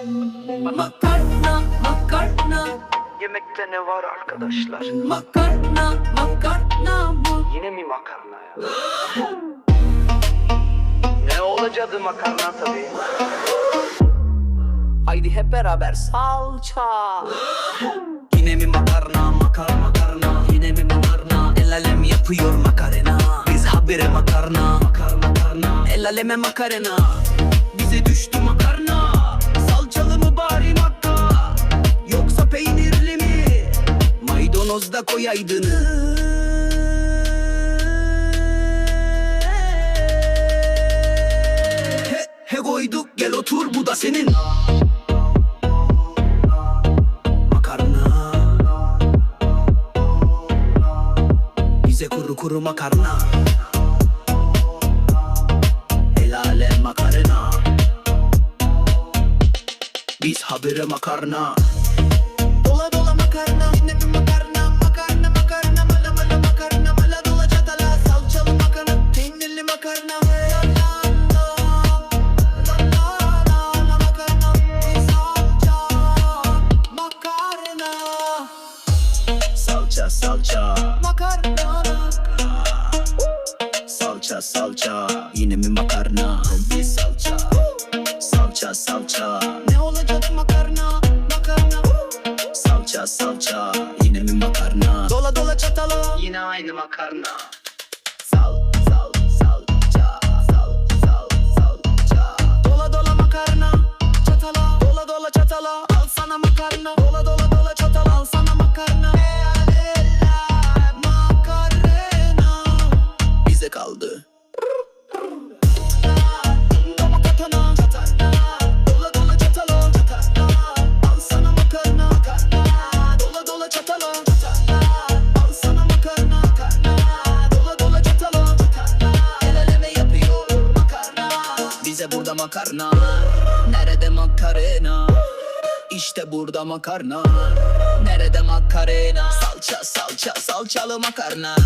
Makarna, makarna, Yemekte ne var arkadaşlar? makarna, makarna mı? Yine mi makarna ya? ne olacaktı makarna tabii? Haydi hep beraber salça. Yine mi makarna, makar makarna Yine mi makarna, el alem yapıyor makarena Biz habire makarna, makar makarna El aleme makarena da koyaydınız He, he koyduk gel otur bu da senin. Makarna. Bize kuru kuru makarna. El alem makarna. Biz habire makarna Salça. Makarna. Salça salça Yine mi makarna? Bir salça. Salça salça. Ne olacak makarna? Makarna. Salça salça Yine mi makarna? Dola dola çatala. Yine aynı makarna makarna Bize burada makarna. Nerede makarena? İşte burada makarna. Nerede makarena? Salça salça salçalı makarna